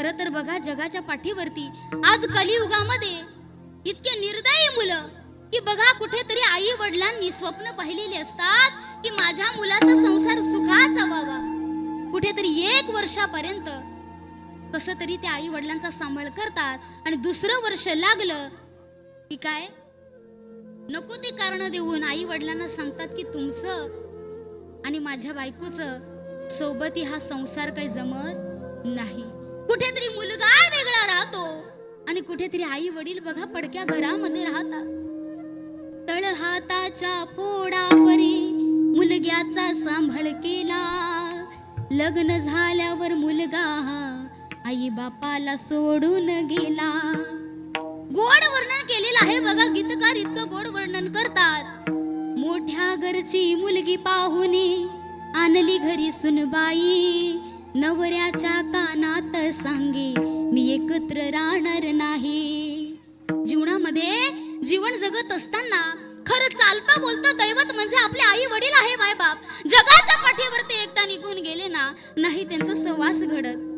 खर तर बघा जगाच्या पाठीवरती. आज कलियुगामध्ये इतके निर्दयी मुलं की बघा कुठेतरी आई वडिलांनी स्वप्न पाहिलेली असतात की माझ्या मुलाचा संसार सुखाचा व्हावा कुठेतरी एक वर्षापर्यंत कस तरी त्या आई वडिलांचा सांभाळ करतात आणि दुसरं वर्ष लागलं की काय? नको ते कारण देऊन आई वडिलांना सांगतात की तुमचं आणि माझ्या बायकोचं सोबती हा संसार काही जमत नाही. कुठेतरी मुलगा वेगळा राहतो. आणि कुठेतरी आई वडील बघा पडक्या घरामध्ये राहतात. तळ हाताच्या फोडावरी मुलग्याचा सांभाळ केला. लग्न झाल्यावर मुलगा आई बापाला सोडून गेला. गोड वर्णन केलेलं आहे बघा गीतकार इतकं गोड वर्णन करतात. मोठ्या घरची मुलगी पाहुणे आणली घरी सुनबाई. नवऱ्याच्या कानात सांगे मी एकत्र राहणार नाही. जीवनामध्ये जीवन जगत असताना खरं चालता बोलता दैवत म्हणजे आपले आई वडील आहे मायबाप. जगाच्या पाठीवरती एकदा निघून गेले ना नाही त्यांचा सहवास घडत.